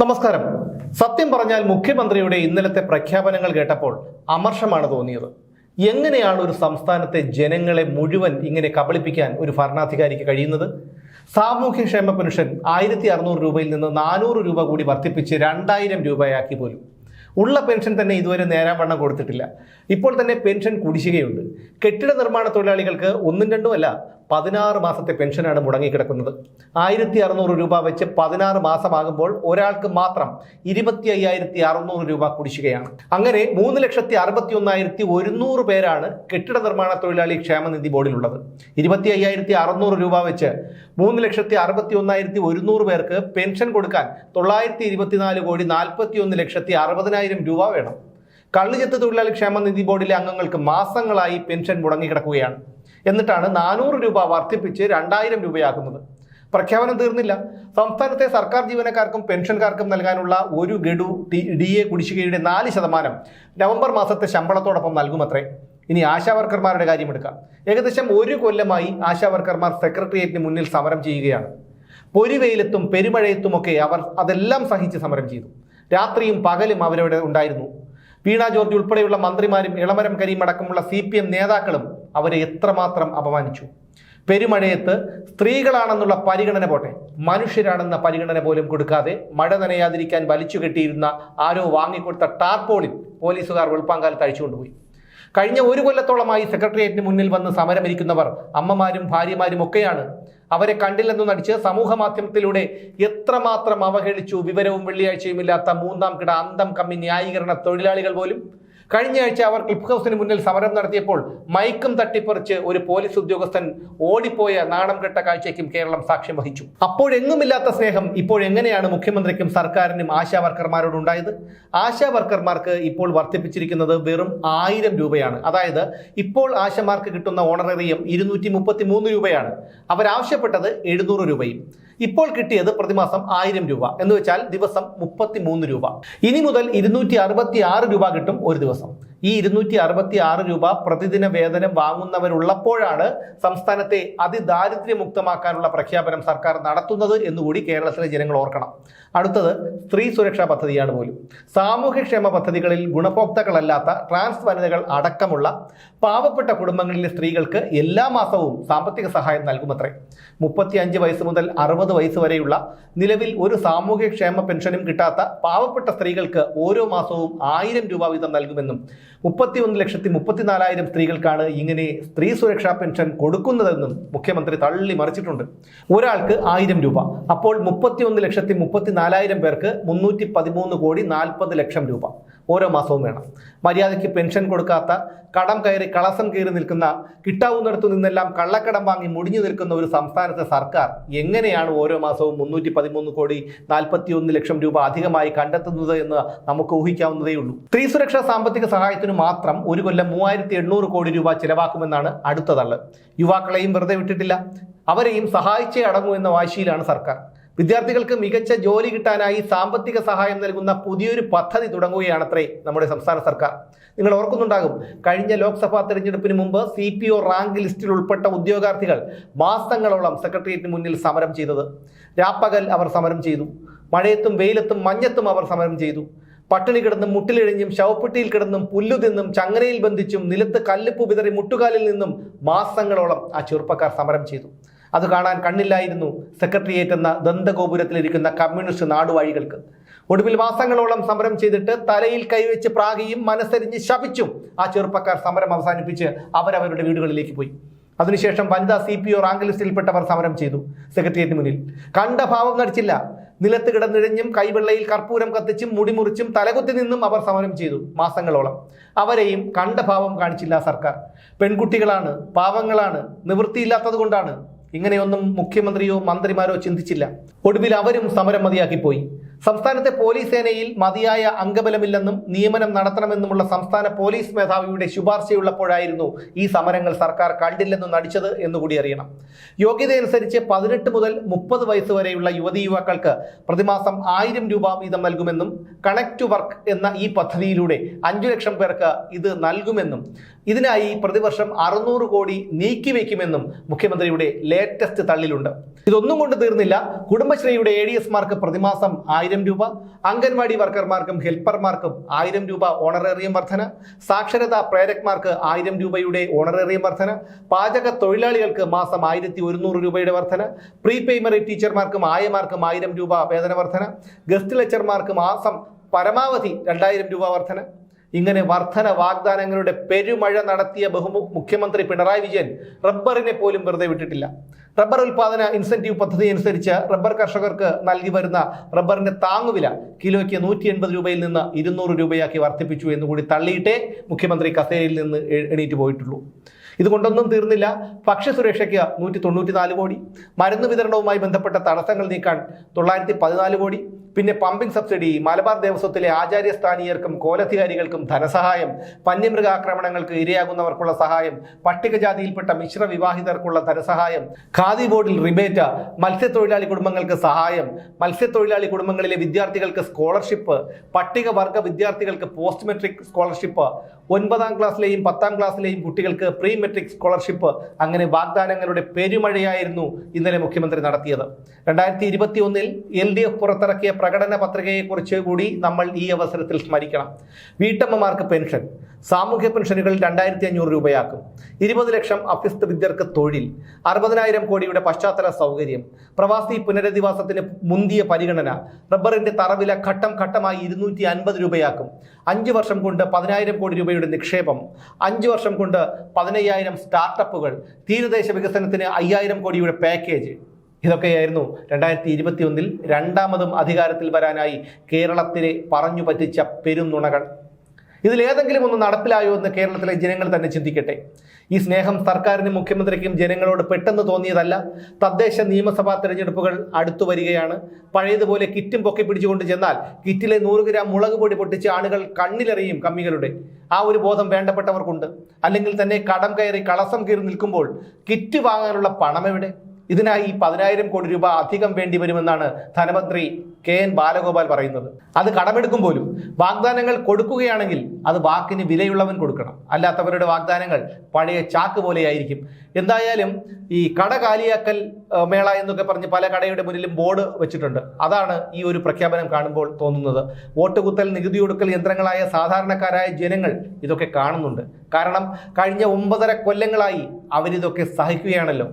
നമസ്കാരം. സത്യം പറഞ്ഞാൽ മുഖ്യമന്ത്രിയുടെ ഇന്നലത്തെ പ്രഖ്യാപനങ്ങൾ കേട്ടപ്പോൾ അമർഷമാണ് തോന്നിയത്. എങ്ങനെയാണ് ഒരു സംസ്ഥാനത്തെ ജനങ്ങളെ മുഴുവൻ ഇങ്ങനെ കബളിപ്പിക്കാൻ ഒരു ഭരണാധികാരിക്ക് കഴിയുന്നത്? സാമൂഹ്യക്ഷേമ പെൻഷൻ ആയിരത്തി അറുന്നൂറ് രൂപയിൽ നിന്ന് നാനൂറ് രൂപ കൂടി വർദ്ധിപ്പിച്ച് രണ്ടായിരം രൂപയാക്കി പോലും. ഉള്ള പെൻഷൻ തന്നെ ഇതുവരെ നേരാവണ്ണം കൊടുത്തിട്ടില്ല. ഇപ്പോൾ തന്നെ പെൻഷൻ കുടിശ്ശികയുണ്ട്. കെട്ടിട നിർമ്മാണ തൊഴിലാളികൾക്ക് ഒന്നും രണ്ടും അല്ല പതിനാറ് മാസത്തെ പെൻഷനാണ് മുടങ്ങിക്കിടക്കുന്നത്. ആയിരത്തി അറുന്നൂറ് രൂപ വെച്ച് പതിനാറ് മാസമാകുമ്പോൾ ഒരാൾക്ക് മാത്രം ഇരുപത്തി അയ്യായിരത്തി അറുന്നൂറ് രൂപ കുടിശ്ശികയാണ്. അങ്ങനെ മൂന്ന് ലക്ഷത്തി അറുപത്തി ഒന്നായിരത്തി ഒരുന്നൂറ് പേരാണ് കെട്ടിട നിർമ്മാണ തൊഴിലാളി ക്ഷേമനിധി ബോർഡിലുള്ളത്. ഇരുപത്തി അയ്യായിരത്തി അറുന്നൂറ് രൂപ വെച്ച് മൂന്ന് ലക്ഷത്തി അറുപത്തി ഒന്നായിരത്തി ഒരുന്നൂറ് പേർക്ക് പെൻഷൻ കൊടുക്കാൻ തൊള്ളായിരത്തി ഇരുപത്തിനാല് കോടി നാൽപ്പത്തി ഒന്ന് ലക്ഷത്തി അറുപതിനായിരം രൂപ വേണം. കള്ളുചെത്ത് തൊഴിലാളി ക്ഷേമനിധി ബോർഡിലെ അംഗങ്ങൾക്ക് മാസങ്ങളായി പെൻഷൻ മുടങ്ങിക്കിടക്കുകയാണ്. എന്നിട്ടാണ് നാനൂറ് രൂപ വർദ്ധിപ്പിച്ച് രണ്ടായിരം രൂപയാക്കുന്നത്. പ്രഖ്യാപനം തീർന്നില്ല. സംസ്ഥാനത്തെ സർക്കാർ ജീവനക്കാർക്കും പെൻഷൻകാർക്കും നൽകാനുള്ള ഒരു ഗഡു ഡി എ കുടിശ്ശികയുടെ നാല് ശതമാനം നവംബർ മാസത്തെ ശമ്പളത്തോടൊപ്പം നൽകുമത്രേ. ഇനി ആശാവർക്കർമാരുടെ കാര്യമെടുക്കാം ഏകദേശം ഒരു കൊല്ലമായി ആശാവർക്കർമാർ സെക്രട്ടേറിയറ്റിന് മുന്നിൽ സമരം ചെയ്യുകയാണ്. പൊരിവെയിലത്തും പെരുമഴയത്തുമൊക്കെ അവർ അതെല്ലാം സഹിച്ച് സമരം ചെയ്തു. രാത്രിയും പകലും അവരവിടെ ഉണ്ടായിരുന്നു. വീണ ജോർജ് ഉൾപ്പെടെയുള്ള മന്ത്രിമാരും ഇളമരം കരീം അടക്കമുള്ള സി പി എം നേതാക്കളും അവരെ എത്രമാത്രം അപമാനിച്ചു? പെരുമഴയത്ത് സ്ത്രീകളാണെന്നുള്ള പരിഗണന പോട്ടെ. മനുഷ്യരാണെന്ന പരിഗണന പോലും കൊടുക്കാതെ മഴ നനയാതിരിക്കാൻ വലിച്ചു കെട്ടിയിരുന്ന ആരോ വാങ്ങിക്കൊടുത്ത ടാർപോളിൻ പോലീസുകാർ വെളുപ്പാങ്കാലത്ത് അഴിച്ചുകൊണ്ടുപോയി. കഴിഞ്ഞ ഒരു കൊല്ലത്തോളമായി സെക്രട്ടേറിയറ്റിന് മുന്നിൽ വന്ന് സമരമിരിക്കുന്നവർ അമ്മമാരും ഭാര്യമാരും ഒക്കെയാണ്. അവരെ കണ്ടില്ലെന്നു നടിച്ച് സമൂഹ മാധ്യമത്തിലൂടെ എത്രമാത്രം അവഹേളിച്ചു വിവരവും വെള്ളിയാഴ്ചയും ഇല്ലാത്ത മൂന്നാം കിട അന്തം കമ്മി ന്യായീകരണ തൊഴിലാളികൾ പോലും? കഴിഞ്ഞയാഴ്ച അവർ ക്ലിപ്പ് ഹൗസിന് മുന്നിൽ സമരം നടത്തിയപ്പോൾ മൈക്കും തട്ടിപ്പറിച്ച് ഒരു പോലീസ് ഉദ്യോഗസ്ഥൻ ഓടിപ്പോയ നാണം കെട്ട കാഴ്ചയ്ക്കും കേരളം സാക്ഷ്യം വഹിച്ചു. അപ്പോഴെങ്ങുമില്ലാത്ത സ്നേഹം ഇപ്പോഴെങ്ങനെയാണ് മുഖ്യമന്ത്രിക്കും സർക്കാരിനും ആശാ വർക്കർമാരോട് ഉണ്ടായത്? ആശാ വർക്കർമാർക്ക് ഇപ്പോൾ വർദ്ധിപ്പിച്ചിരിക്കുന്നത് വെറും ആയിരം രൂപയാണ്. അതായത് ഇപ്പോൾ ആശമാർക്ക് കിട്ടുന്ന ഓണറേറിയം ഇരുന്നൂറ്റി രൂപയാണ്. അവരാവശ്യപ്പെട്ടത് എഴുന്നൂറ് രൂപയും. ഇപ്പോൾ കിട്ടിയത് പ്രതിമാസം ആയിരം രൂപ. എന്ന് വെച്ചാൽ ദിവസം മുപ്പത്തി രൂപ. ഇനി മുതൽ ഇരുന്നൂറ്റി രൂപ കിട്ടും ഒരു ദിവസം. ഈ ഇരുന്നൂറ്റി അറുപത്തി ആറ് രൂപ പ്രതിദിന വേതനം വാങ്ങുന്നവരുള്ളപ്പോഴാണ് സംസ്ഥാനത്തെ അതിദാരിദ്ര്യമുക്തമാക്കാനുള്ള പ്രഖ്യാപനം സർക്കാർ നടത്തുന്നത് എന്നുകൂടി കേരളത്തിലെ ജനങ്ങൾ ഓർക്കണം. അടുത്തത് സ്ത്രീ സുരക്ഷാ പദ്ധതിയാണ് പോലും. സാമൂഹ്യക്ഷേമ പദ്ധതികളിൽ ഗുണഭോക്താക്കളല്ലാത്ത ട്രാൻസ് വനിതകൾ അടക്കമുള്ള പാവപ്പെട്ട കുടുംബങ്ങളിലെ സ്ത്രീകൾക്ക് എല്ലാ മാസവും സാമ്പത്തിക സഹായം നൽകുമത്രേ. മുപ്പത്തി അഞ്ച് വയസ്സ് മുതൽ അറുപത് വയസ്സ് വരെയുള്ള നിലവിൽ ഒരു സാമൂഹ്യക്ഷേമ പെൻഷനും കിട്ടാത്ത പാവപ്പെട്ട സ്ത്രീകൾക്ക് ഓരോ മാസവും ആയിരം രൂപ വീതം നൽകുമെന്നും മുപ്പത്തി ഒന്ന് ലക്ഷത്തി മുപ്പത്തിനാലായിരം സ്ത്രീകൾക്കാണ് ഇങ്ങനെ സ്ത്രീ സുരക്ഷാ പെൻഷൻ കൊടുക്കുന്നതെന്നും മുഖ്യമന്ത്രി തള്ളി മറിച്ചിട്ടുണ്ട്. ഒരാൾക്ക് ആയിരം രൂപ അപ്പോൾ മുപ്പത്തി ഒന്ന് ലക്ഷത്തി മുപ്പത്തിനാലായിരം പേർക്ക് മുന്നൂറ്റി പതിമൂന്ന് കോടി നാൽപ്പത് ലക്ഷം രൂപ. ഓരോ മാസവും വേണം. മര്യാദയ്ക്ക് പെൻഷൻ കൊടുക്കാത്ത കടം കയറി കളസം കയറി നിൽക്കുന്ന കിട്ടാവുന്നിടത്തു നിന്നെല്ലാം കള്ളക്കടം വാങ്ങി മുടിഞ്ഞു നിൽക്കുന്ന ഒരു സംസ്ഥാനത്തെ സർക്കാർ എങ്ങനെയാണ് ഓരോ മാസവും മുന്നൂറ്റി പതിമൂന്ന് കോടി നാൽപ്പത്തി ഒന്ന് ലക്ഷം രൂപ അധികമായി കണ്ടെത്തുന്നത് എന്ന് നമുക്ക് ഊഹിക്കാവുന്നതേ ഉള്ളൂ. സ്ത്രീ സുരക്ഷാ സാമ്പത്തിക സഹായത്തിന് മാത്രം ഒരു കൊല്ലം മൂവായിരത്തി എണ്ണൂറ് കോടി രൂപ ചിലവാക്കുമെന്നാണ് അടുത്ത തള്ള്. യുവാക്കളെയും വെറുതെ വിട്ടിട്ടില്ല. അവരെയും സഹായിച്ചേ അടങ്ങൂ എന്ന വാശിയിലാണ് സർക്കാർ. വിദ്യാർത്ഥികൾക്ക് മികച്ച ജോലി കിട്ടാനായി സാമ്പത്തിക സഹായം നൽകുന്ന പുതിയൊരു പദ്ധതി തുടങ്ങുകയാണത്രേ നമ്മുടെ സംസ്ഥാന സർക്കാർ. നിങ്ങൾ ഓർക്കുന്നുണ്ടാകും കഴിഞ്ഞ ലോക്സഭാ തെരഞ്ഞെടുപ്പിന് മുമ്പ് സി പി ഒ റാങ്ക് ലിസ്റ്റിൽ ഉൾപ്പെട്ട ഉദ്യോഗാർത്ഥികൾ മാസങ്ങളോളം സെക്രട്ടേറിയറ്റിന് മുന്നിൽ സമരം ചെയ്തത്. രാപ്പകൽ അവർ സമരം ചെയ്തു മഴയത്തും വെയിലത്തും മഞ്ഞത്തും അവർ സമരം ചെയ്തു. പട്ടിണി കിടന്നും മുട്ടിലിഴിഞ്ഞും ശവപ്പെട്ടിയിൽ കിടന്നും പുല്ലു തിന്നും ചങ്ങനയിൽ ബന്ധിച്ചും നിലത്ത് കല്ലുപ്പ് വിതറി മുട്ടുകാലിൽ നിന്നും മാസങ്ങളോളം ആ ചെറുപ്പക്കാർ സമരം ചെയ്തു. അത് കാണാൻ കണ്ണില്ലായിരുന്നു സെക്രട്ടേറിയറ്റ് എന്ന ദന്തഗോപുരത്തിലിരിക്കുന്ന കമ്മ്യൂണിസ്റ്റ് നാടുവാഴികൾക്ക്. ഒടുവിൽ മാസങ്ങളോളം സമരം ചെയ്തിട്ട് തലയിൽ കൈവച്ച് പ്രാഗിയും മനസ്സരിഞ്ഞ് ശപിച്ചും ആ ചെറുപ്പക്കാർ സമരം അവസാനിപ്പിച്ച് അവരവരുടെ വീടുകളിലേക്ക് പോയി. അതിനുശേഷം വനിതാ സി പി ഒ റാങ്ക് ലിസ്റ്റിൽപ്പെട്ടവർ സമരം ചെയ്തു സെക്രട്ടേറിയറ്റിന് മുന്നിൽ. കണ്ട ഭാവം നടിച്ചില്ല നിലത്ത് കിടന്നിഴഞ്ഞും കൈവെള്ളയിൽ കർപ്പൂരം കത്തിച്ചും മുടിമുറിച്ചും തലകുത്തി നിന്നും അവർ സമരം ചെയ്തു മാസങ്ങളോളം. അവരെയും കണ്ട ഭാവം കാണിച്ചില്ല സർക്കാർ. പെൺകുട്ടികളാണ് പാവങ്ങളാണ് നിവൃത്തിയില്ലാത്തത് കൊണ്ടാണ് ഇങ്ങനെയൊന്നും മുഖ്യമന്ത്രിയോ മന്ത്രിമാരോ ചിന്തിച്ചില്ല. ഒടുവിൽ അവരും സമരം മതിയാക്കിപ്പോയി. സംസ്ഥാനത്തെ പോലീസ് സേനയിൽ മതിയായ അംഗബലമില്ലെന്നും നിയമനം നടത്തണമെന്നുമുള്ള സംസ്ഥാന പോലീസ് മേധാവിയുടെ ശുപാർശയുള്ളപ്പോഴായിരുന്നു ഈ സമരങ്ങൾ സർക്കാർ കണ്ടില്ലെന്നും നടിച്ചത് എന്നുകൂടി അറിയണം. യോഗ്യതയനുസരിച്ച് പതിനെട്ട് മുതൽ മുപ്പത് വയസ്സ് വരെയുള്ള യുവതി യുവാക്കൾക്ക് പ്രതിമാസം ആയിരം രൂപ വീതം നൽകുമെന്നും കണക്ട് ടു വർക്ക് എന്ന ഈ പദ്ധതിയിലൂടെ അഞ്ചു ലക്ഷം പേർക്ക് ഇത് നൽകുമെന്നും ഇതിനായി പ്രതിവർഷം അറുന്നൂറ് കോടി നീക്കിവെക്കുമെന്നും മുഖ്യമന്ത്രിയുടെ ലേറ്റസ്റ്റ് തള്ളിലുണ്ട്. ഇതൊന്നും കൊണ്ട് തീർന്നില്ല. കുടുംബശ്രീയുടെ എ ഡി എസ്മാർക്ക് പ്രതിമാസം ആയിരം രൂപ അംഗൻവാടി വർക്കർമാർക്കും ഹെൽപ്പർമാർക്കും ആയിരം രൂപ ഓണറേറിയം വർധന സാക്ഷരതാ പ്രേരക്മാർക്ക് ആയിരം രൂപയുടെ ഓണറേറിയം വർധന പാചക തൊഴിലാളികൾക്ക് മാസം ആയിരത്തി ഒരുന്നൂറ് രൂപയുടെ വർധന പ്രീ പ്രൈമറി ടീച്ചർമാർക്കും ആയമാർക്കും ആയിരം രൂപ വേതന വർധന ഗസ്റ്റ് ലെക്ചർമാർക്ക് മാസം പരമാവധി രണ്ടായിരം രൂപ വർധന ഇങ്ങനെ വർധന വാഗ്ദാനങ്ങളുടെ പെരുമഴ നടത്തിയ ബഹു മുഖ്യമന്ത്രി പിണറായി വിജയൻ റബ്ബറിനെ പോലും വെറുതെ വിട്ടിട്ടില്ല. റബ്ബർ ഉൽപാദന ഇൻസെന്റീവ് പദ്ധതി അനുസരിച്ച് റബ്ബർ കർഷകർക്ക് നൽകി വരുന്ന റബ്ബറിന്റെ താങ്ങുവില കിലോയ്ക്ക് നൂറ്റി എൺപത് രൂപയിൽ നിന്ന് ഇരുന്നൂറ് രൂപയാക്കി വർദ്ധിപ്പിച്ചു എന്നുകൂടി തള്ളിയിട്ടേ മുഖ്യമന്ത്രി കസേരയിൽ നിന്ന് എണീറ്റ് പോയിട്ടുള്ളൂ. ഇതുകൊണ്ടൊന്നും തീർന്നില്ല. ഭക്ഷ്യസുരക്ഷയ്ക്ക് നൂറ്റി തൊണ്ണൂറ്റി നാല് കോടി. മരുന്ന് വിതരണവുമായി ബന്ധപ്പെട്ട തടസ്സങ്ങൾ നീക്കാൻ തൊള്ളായിരത്തി പതിനാല് കോടി. പിന്നെ പമ്പിംഗ് സബ്സിഡി മലബാർ ദേവസ്വത്തിലെ ആചാര്യസ്ഥാനീയർക്കും കോലധികാരികൾക്കും ധനസഹായം വന്യമൃഗാക്രമണങ്ങൾക്ക് ഇരയാകുന്നവർക്കുള്ള സഹായം പട്ടികജാതിയിൽപ്പെട്ട മിശ്ര വിവാഹിതർക്കുള്ള ധനസഹായം ഖാദി ബോർഡിൽ റിബേറ്റ് മത്സ്യത്തൊഴിലാളി കുടുംബങ്ങൾക്ക് സഹായം മത്സ്യത്തൊഴിലാളി കുടുംബങ്ങളിലെ വിദ്യാർത്ഥികൾക്ക് സ്കോളർഷിപ്പ് പട്ടികവർഗ വിദ്യാർത്ഥികൾക്ക് പോസ്റ്റ് മെട്രിക് സ്കോളർഷിപ്പ് ഒൻപതാം ക്ലാസ്സിലെയും പത്താം ക്ലാസ്സിലെയും കുട്ടികൾക്ക് പ്രീ മെട്രിക് സ്കോളർഷിപ്പ് അങ്ങനെ വാഗ്ദാനങ്ങളുടെ പെരുമഴയായിരുന്നു ഇന്നലെ മുഖ്യമന്ത്രി നടത്തിയത്. രണ്ടായിരത്തി ഇരുപത്തി ഒന്നിൽ എൽ ഡി എഫ് പുറത്തിറക്കിയ പ്രകടന പത്രികയെക്കുറിച്ച് കൂടി നമ്മൾ ഈ അവസരത്തിൽ സ്മരിക്കണം. വീട്ടമ്മമാർക്ക് പെൻഷൻ. സാമൂഹ്യ പെൻഷനുകൾ രണ്ടായിരത്തി അഞ്ഞൂറ് രൂപയാക്കും. ഇരുപത് ലക്ഷം അഭ്യസ്ത വിദ്യർക്ക് തൊഴിൽ. അറുപതിനായിരം കോടിയുടെ പശ്ചാത്തല സൗകര്യം. പ്രവാസി പുനരധിവാസത്തിന് മുന്തിയ പരിഗണന. റബ്ബറിന്റെ തറവില ഘട്ടം ഘട്ടമായി ഇരുന്നൂറ്റി അൻപത് രൂപയാക്കും. അഞ്ച് വർഷം കൊണ്ട് പതിനായിരം കോടി രൂപയുടെ നിക്ഷേപം. അഞ്ച് വർഷം കൊണ്ട് പതിനയ്യായിരം സ്റ്റാർട്ടപ്പുകൾ. തീരദേശ വികസനത്തിന് അയ്യായിരം കോടിയുടെ പാക്കേജ്. ഇതൊക്കെയായിരുന്നു രണ്ടായിരത്തി ഇരുപത്തി ഒന്നിൽ രണ്ടാമതും അധികാരത്തിൽ വരാനായി കേരളത്തിലെ പറഞ്ഞു പറ്റിച്ച പെരും നുണകൾ ഇതിലേതെങ്കിലും ഒന്ന് നടപ്പിലായോ എന്ന് കേരളത്തിലെ ജനങ്ങൾ തന്നെ ചിന്തിക്കട്ടെ. ഈ സ്നേഹം സർക്കാരിനും മുഖ്യമന്ത്രിക്കും ജനങ്ങളോട് പെട്ടെന്ന് തോന്നിയതല്ല. തദ്ദേശ നിയമസഭാ തെരഞ്ഞെടുപ്പുകൾ അടുത്തു വരികയാണ്. പഴയതുപോലെ കിറ്റും പൊക്കി പിടിച്ചുകൊണ്ട് ചെന്നാൽ കിറ്റിലെ നൂറ് ഗ്രാം മുളക് പൊടി പൊട്ടിച്ച് ആളുകൾ കണ്ണിലെറിയും കമ്മികളുടെ. ആ ഒരു ബോധം വേണ്ടപ്പെട്ടവർക്കുണ്ട്. അല്ലെങ്കിൽ തന്നെ കടം കയറി കളസം കയറി നിൽക്കുമ്പോൾ കിറ്റ് വാങ്ങാനുള്ള പണം എവിടെ? ഇതിനായി പതിനായിരം കോടി രൂപ അധികം വേണ്ടി വരുമെന്നാണ് ധനമന്ത്രി കെ എൻ ബാലഗോപാൽ പറയുന്നത്. അത് കടമെടുക്കും പോലും. വാഗ്ദാനങ്ങൾ കൊടുക്കുകയാണെങ്കിൽ അത് വാക്കിന് വിലയുള്ളവൻ കൊടുക്കണം. അല്ലാത്തവരുടെ വാഗ്ദാനങ്ങൾ പഴയ ചാക്ക് പോലെയായിരിക്കും. എന്തായാലും ഈ കട കാലിയാക്കൽ മേള എന്നൊക്കെ പറഞ്ഞ് പല കടയുടെ മുന്നിലും ബോർഡ് വെച്ചിട്ടുണ്ട്. അതാണ് ഈ ഒരു പ്രഖ്യാപനം കാണുമ്പോൾ തോന്നുന്നത്. വോട്ടുകുത്തൽ നികുതി ഒടുക്കൽ യന്ത്രങ്ങളായ സാധാരണക്കാരായ ജനങ്ങൾ ഇതൊക്കെ കാണുന്നുണ്ട്. കാരണം കഴിഞ്ഞ ഒമ്പതര കൊല്ലങ്ങളായി അവരിതൊക്കെ സഹിക്കുകയാണല്ലോ.